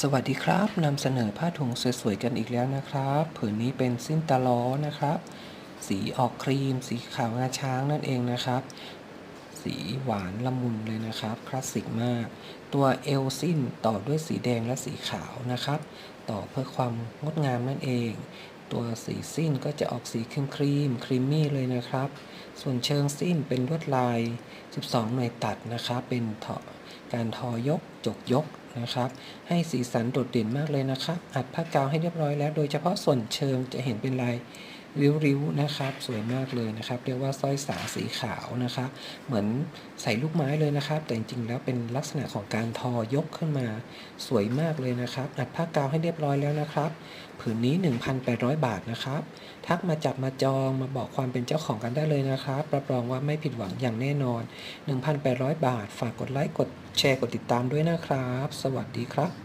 สวัสดีครับนำเสนอผ้าถุงสวยๆกันอีกแล้วนะครับ ผืนนี้เป็นสิ้นตะล้อนะครับ สีออกครีม สีขาวงาช้างนั่นเองนะครับ สีหวานละมุนเลยนะครับ คลาสสิกมาก ตัวเอลสิ้นต่อด้วยสีแดงและสีขาวนะครับ ต่อเพื่อความงดงามนั่นเอง ตัวสีสิ้นก็จะออกสีครีมครีมครีมมี่เลยนะครับ ส่วนเชิงสิ้นเป็นลวดลาย 12 หน่วยตัดนะครับ เป็นการทอยกจกยก นะครับ ให้สีสันโดดเด่นมากเลยนะครับอัดผ้ากาวให้เรียบร้อยแล้ว โดยเฉพาะส่วนเชิงจะเห็นเป็นลาย ริ้วๆนะครับสวยมากเลยนะครับ เรียกว่าสร้อยสาสีขาวนะครับเหมือนใส่ลูกไม้เลยนะครับ แต่จริงๆแล้วเป็นลักษณะของการทอยกขึ้นมาสวยมากเลยนะครับอัดผ้ากาวให้เรียบร้อยแล้วนะครับผืนนี้ 1,800 บาทนะครับ ทักมาจับมาจองมาบอกความเป็นเจ้าของกันได้เลยนะครับรับรองว่าไม่ผิดหวังอย่างแน่นอน 1,800 บาท ฝากกดไลค์กดแชร์กดติดตามด้วยนะครับ สวัสดีครับ